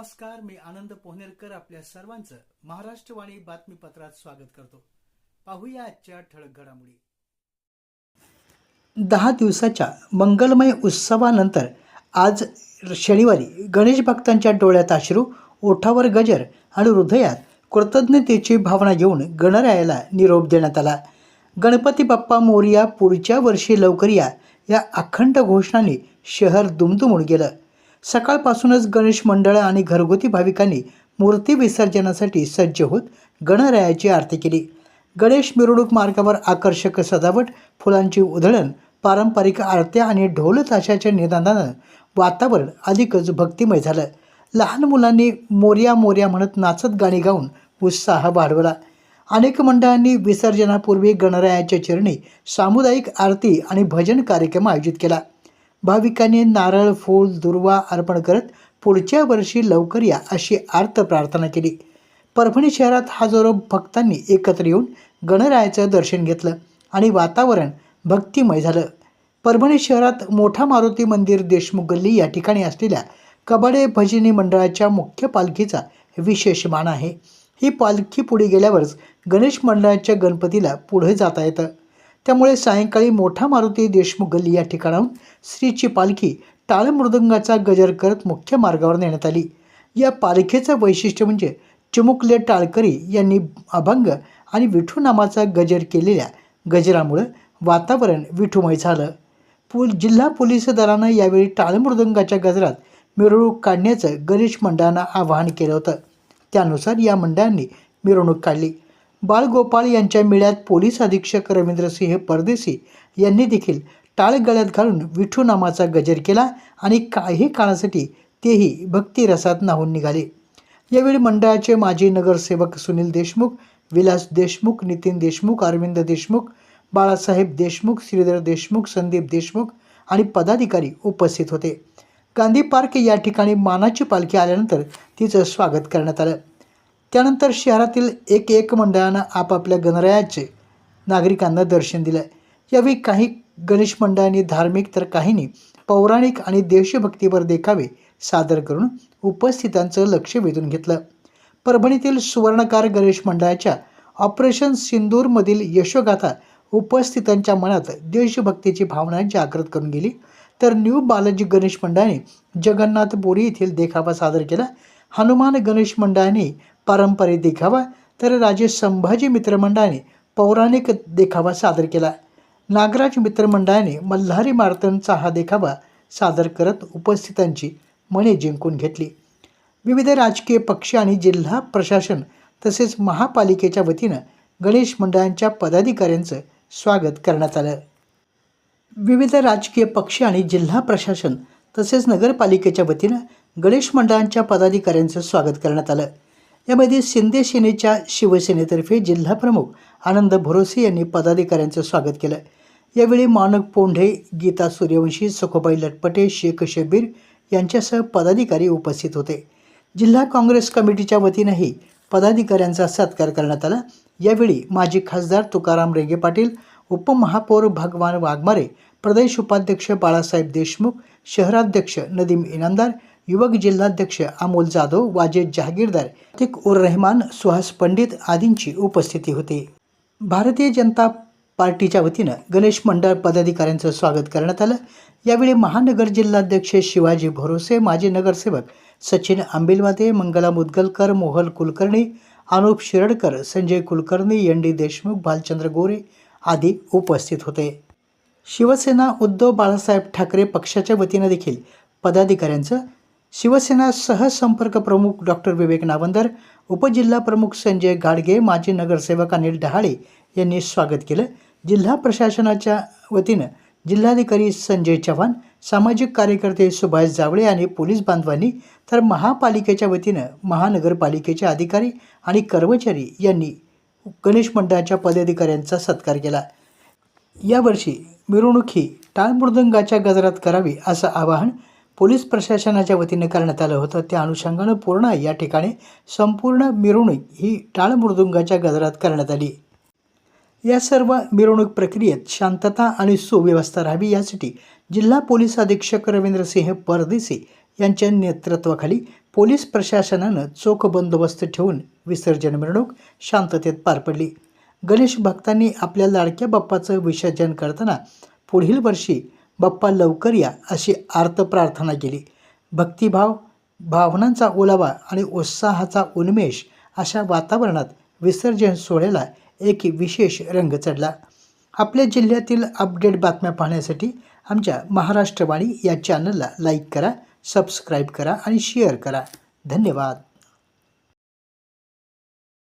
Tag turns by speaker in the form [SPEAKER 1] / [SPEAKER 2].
[SPEAKER 1] नमस्कार मी आनंद पोहनेरकर आपल्या सर्वांचं महाराष्ट्रवाणी बातमीपत्रात स्वागत करतो. पाहूया आजच्या ठळक घडामोडी. दहा दिवसाच्या मंगलमय उत्सवानंतर आज शनिवारी गणेश भक्तांच्या डोळ्यात अश्रू ओठावर गजर आणि हृदयात कृतज्ञतेची भावना घेऊन गणरायाला निरोप देण्यात आला. गणपती बाप्पा मोरिया पुढच्या वर्षी लवकर या अखंड घोषणाने शहर दुमदुमून गेलं. सकाळपासूनच गणेश मंडळं आणि घरगुती भाविकांनी मूर्ती विसर्जनासाठी सज्ज होत गणरायाची आरती केली. गणेश मिरवणूक मार्गावर आकर्षक सजावट फुलांची उधळण पारंपरिक आरत्या आणि ढोल ताशाच्या निदानानं वातावरण अधिकच भक्तिमय झालं. लहान मुलांनी मोर्या मोर्या म्हणत नाचत गाणी गाऊन उत्साह वाढवला. अनेक मंडळांनी विसर्जनापूर्वी गणरायाच्या चरणी सामुदायिक आरती आणि भजन कार्यक्रम आयोजित केला. भाविकांनी नारळ फूल दुर्वा अर्पण करत पुढच्या वर्षी लवकर या अशी आर्त प्रार्थना केली. परभणी शहरात हजारो भक्तांनी एकत्र येऊन गणरायाचं दर्शन घेतलं आणि वातावरण भक्तिमय झालं. परभणी शहरात मोठा मारुती मंदिर देशमुख गल्ली या ठिकाणी असलेल्या कबाडे भजनी मंडळाच्या मुख्य पालखीचा विशेष मान आहे. ही पालखी पुढे गेल्यावरच गणेश मंडळाच्या गणपतीला पुढे जाता येतं. त्यामुळे सायंकाळी मोठा मारुती देशमुख गल्ली या ठिकाणाहून श्रीची पालखी टाळ मृदंगाचा गजर करत मुख्य मार्गावर नेण्यात आली. या पालखीचं वैशिष्ट्य म्हणजे चिमुकले टाळकरी यांनी अभंग आणि विठू नामाचा गजर केलेल्या गजरामुळं वातावरण विठूमय झालं. पु जिल्हा पोलीस दलानं यावेळी टाळमृदंगाच्या गजरात मिरवणूक काढण्याचं गणेश मंडळानं आवाहन केलं होतं. त्यानुसार या मंडळांनी मिरवणूक काढली. बाळगोपाळ यांच्या मेळ्यात पोलीस अधीक्षक रवींद्रसिंह परदेशी यांनी देखील टाळ गळ्यात घालून विठू नामाचा गजर केला आणि काही काळासाठी तेही भक्तिरसात नाहून निघाले. यावेळी मंडळाचे माजी नगरसेवक सुनील देशमुख विलास देशमुख नितीन देशमुख अरविंद देशमुख बाळासाहेब देशमुख श्रीधर देशमुख संदीप देशमुख आणि पदाधिकारी उपस्थित होते. गांधी पार्क या ठिकाणी मानाची पालखी आल्यानंतर तिचं स्वागत करण्यात आलं. त्यानंतर शहरातील एक एक मंडळानं आपापल्या गणरायाचे नागरिकांना दर्शन दिलं यावेळी काही गणेश मंडळांनी धार्मिक तर काहींनी पौराणिक आणि देशभक्तीवर देखावे सादर करून उपस्थितांचं लक्ष वेधून घेतलं. परभणीतील सुवर्णकार गणेश मंडळाच्या ऑपरेशन सिंदूरमधील यशोगाथा उपस्थितांच्या मनात देशभक्तीची भावना जागृत करून गेली. तर न्यू बालाजी गणेश मंडळाने जगन्नाथ बोरी येथील देखावा सादर केला. हनुमान गणेश मंडळाने पारंपरिक देखावा तर राजे संभाजी मित्रमंडळाने पौराणिक देखावा सादर केला. नागराज मित्रमंडळाने मल्हारी मार्तनचा हा देखावा सादर करत उपस्थितांची मने जिंकून घेतली. विविध राजकीय पक्ष आणि जिल्हा प्रशासन तसेच महापालिकेच्या वतीनं गणेश मंडळांच्या पदाधिकाऱ्यांचं स्वागत करण्यात आलं. विविध राजकीय पक्ष आणि जिल्हा प्रशासन तसेच नगरपालिकेच्या वतीनं गणेश मंडळांच्या पदाधिकाऱ्यांचं स्वागत करण्यात आलं. यामध्ये शिंदे सेनेच्या शिवसेनेतर्फे जिल्हाप्रमुख आनंद भरोसे यांनी पदाधिकाऱ्यांचं स्वागत केलं. यावेळी मानक पोंढे गीता सूर्यवंशी सखोबाई लटपटे शेख शबीर यांच्यासह पदाधिकारी उपस्थित होते. जिल्हा काँग्रेस कमिटीच्या वतीनंही पदाधिकाऱ्यांचा सत्कार करण्यात आला. यावेळी माजी खासदार तुकाराम रेगे पाटील उपमहापौर भगवान वाघमारे प्रदेश उपाध्यक्ष बाळासाहेब देशमुख शहराध्यक्ष नदीम इनामदार युवक जिल्हाध्यक्ष अमोल जाधव वाजेद जहागीरदार तिक उर रहमान सुहास पंडित आदींची उपस्थिती होती. भारतीय जनता पार्टीच्या वतीनं गणेश मंडळ पदाधिकाऱ्यांचं स्वागत करण्यात आलं. यावेळी महानगर जिल्हाध्यक्ष शिवाजी भरोसे माजी नगरसेवक सचिन आंबिलवादे मंगला मुदगलकर मोहल कुलकर्णी अनुप शिरडकर संजय कुलकर्णी एन डी देशमुख भालचंद्र गोरे आदी उपस्थित होते. शिवसेना उद्धव बाळासाहेब ठाकरे पक्षाच्या वतीनं देखील पदाधिकाऱ्यांचं शिवसेना सहसंपर्क प्रमुख डॉक्टर विवेक नावंदर उपजिल्हा प्रमुख संजय गाडगे माजी नगरसेवक अनिल डहाळे यांनी स्वागत केलं. जिल्हा प्रशासनाच्या वतीनं जिल्हाधिकारी संजय चव्हाण सामाजिक कार्यकर्ते सुभाष जावळे आणि पोलीस बांधवांनी तर महापालिकेच्या वतीनं महानगरपालिकेचे अधिकारी आणि कर्मचारी यांनी गणेश मंडळाच्या पदाधिकाऱ्यांचा सत्कार केला. यावर्षी मिरवणूक ही टाळमृदंगाच्या गजरात करावी असं आवाहन पोलीस प्रशासनाच्या वतीनं करण्यात आलं होतं. त्या अनुषंगानं पूर्ण या ठिकाणी संपूर्ण मिरवणूक ही टाळमृदुंगाच्या गजरात करण्यात आली. या सर्व मिरवणूक प्रक्रियेत शांतता आणि सुव्यवस्था राहावी यासाठी जिल्हा पोलीस अधीक्षक रवींद्रसिंह परदेसी यांच्या नेतृत्वाखाली पोलीस प्रशासनानं चोख बंदोबस्त ठेवून विसर्जन मिरवणूक शांततेत पार पडली. गणेश भक्तांनी आपल्या लाडक्या बाप्पाचं विसर्जन करताना पुढील वर्षी बाप्पा लवकर या अशी आर्त प्रार्थना केली. भक्तिभाव भावनांचा ओलावा आणि उत्साहाचा उन्मेष अशा वातावरणात विसर्जन सोहळ्याला एक विशेष रंग चढला. आपल्या जिल्ह्यातील अपडेट बातम्या पाहण्यासाठी आमच्या महाराष्ट्रवाणी या चॅनलला लाईक करा सबस्क्राईब करा आणि शेअर करा. धन्यवाद.